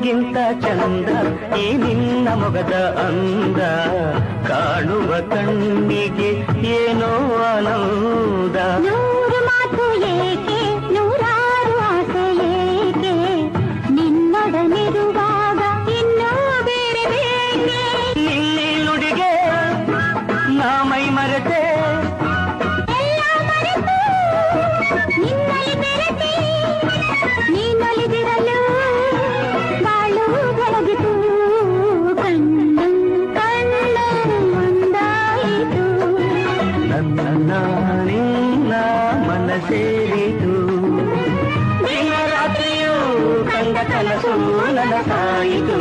ಚಂದ ಈ ನಿನ್ನ ಮೊಗದ ಅಂದ. ಕಾಣುವ ಕಣ್ಣಿಗೆ ಏನೋ ಆನಂದ. ನೂರು ಮಾತು ಏಕೆ ನೂರಾರು ಆಸೆ ಏಕೆ? ನಿನ್ನೊಡನಿರುವಾಗ ಇನ್ನೂ ಬೇರೆ ಬೇಕೆ? ನಿನ್ನೆ ನುಡಿಗೆ ನಾ ಮೈ ಮರೆತೆ. ಎಲ್ಲ ಮರೆತು ನನ್ನ ನಿನ್ನ ಮನ ಸೇರಿತು ದಿನ ರಾತ್ರಿಯೂ ಕಂಡ ಕನಸು ನನಸಾಯಿತು